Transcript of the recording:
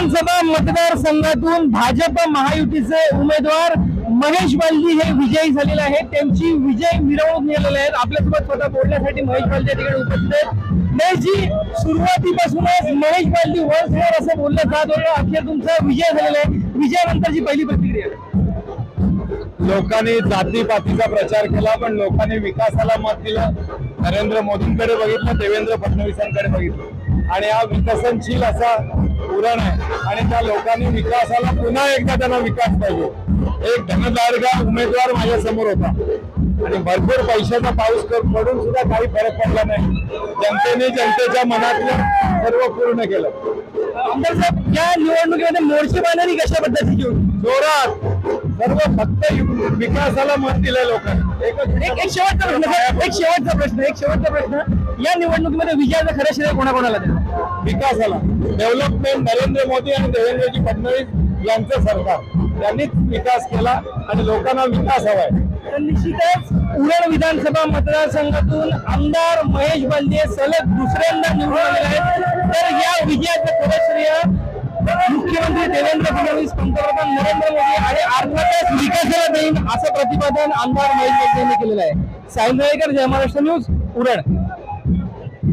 विधानसभा मतदारसंघातून भाजप महायुतीचे उमेदवार महेश बालजी हे विजयी झालेले आहेत. त्यांची विजय मिरवणूक नेलेले आहेत आपल्यासोबत स्वतः बोलण्यासाठी महेश बालदी ठिकाणी उपस्थित आहेत. महेशजी सुरुवातीपासूनच महेश बालजी वर्ष असं बोललं जात होतं. अखेर तुमचा विजय झालेला आहे. विजयानंतरची पहिली प्रतिक्रिया. लोकांनी जातीपातीचा प्रचार केला पण लोकांनी विकासाला मत दिलं. नरेंद्र मोदींकडे बघितलं देवेंद्र फडणवीसांकडे बघितलं. आणि हा विकसनशील असा धोरण आहे. आणि त्या लोकांनी विकासाला पुन्हा एकदा त्यांना विकास पाहिजे. एक धनदारगा उमेदवार माझ्यासमोर होता. आणि भरपूर पैशाचा पाऊस पडून सुद्धा काही फरक पडला नाही. जनतेने जनतेच्या मनातलं सर्व पूर्ण केलं. आमदार साहेब या निवडणुकीमध्ये मोर्चे बांधणी कशा पद्धतीची होती? जोरात. सर्व फक्त विकासाला मत दिलं लोकांनी. एक एक शेवटचा प्रश्न एक शेवटचा प्रश्न एक शेवटचा प्रश्न. या निवडणुकीमध्ये विजयाचं खरं श्रेय कोणाकोणाला देणार विकासाला. डेव्हलपमेंट नरेंद्र मोदी आणि देवेंद्रजी फडणवीस यांचं सरकार. त्यांनीच विकास केला आणि लोकांना विकास हवाय. तर निश्चितच उरण विधानसभा मतदारसंघातून आमदार महेश बालदे सलग दुसऱ्यांदा निवडून आलेले आहेत. तर या विजयाचं खरं श्रेय देवेंद्र फडणवीस पंतप्रधान नरेंद्र मोदी आणि अर्थातच विकासाला देईन असं प्रतिपादन आमदार महेश यांनी केलेलं आहे. साहिल सायंद्रेकर जय महाराष्ट्र न्यूज उरण.